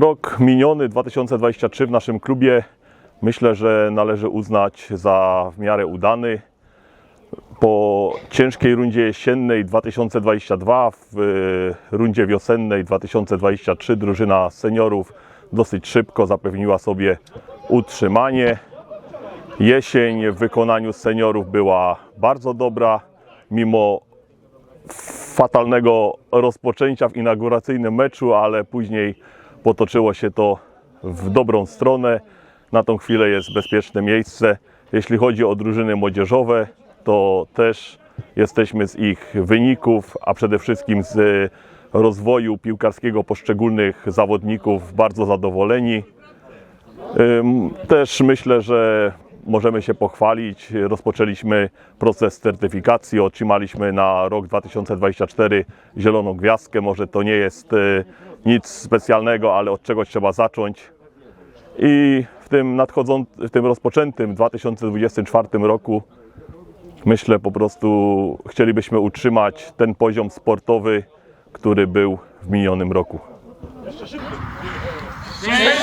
Rok miniony 2023 w naszym klubie myślę, że należy uznać za w miarę udany. Po ciężkiej rundzie jesiennej 2022, w e, rundzie wiosennej 2023 drużyna seniorów dosyć szybko zapewniła sobie utrzymanie. Jesień w wykonaniu seniorów była bardzo dobra, mimo fatalnego rozpoczęcia w inauguracyjnym meczu, ale później potoczyło się to w dobrą stronę. Na tą chwilę jest bezpieczne miejsce. Jeśli chodzi o drużyny młodzieżowe, to też jesteśmy z ich wyników, a przede wszystkim z rozwoju piłkarskiego poszczególnych zawodników bardzo zadowoleni. Też myślę, że możemy się pochwalić. Rozpoczęliśmy proces certyfikacji, otrzymaliśmy na rok 2024 zieloną gwiazdkę. Może to nie jest y, nic specjalnego, ale od czegoś trzeba zacząć. I w tym nadchodzącym, w tym rozpoczętym 2024 roku myślę po prostu chcielibyśmy utrzymać ten poziom sportowy, który był w minionym roku. Szczęśliwe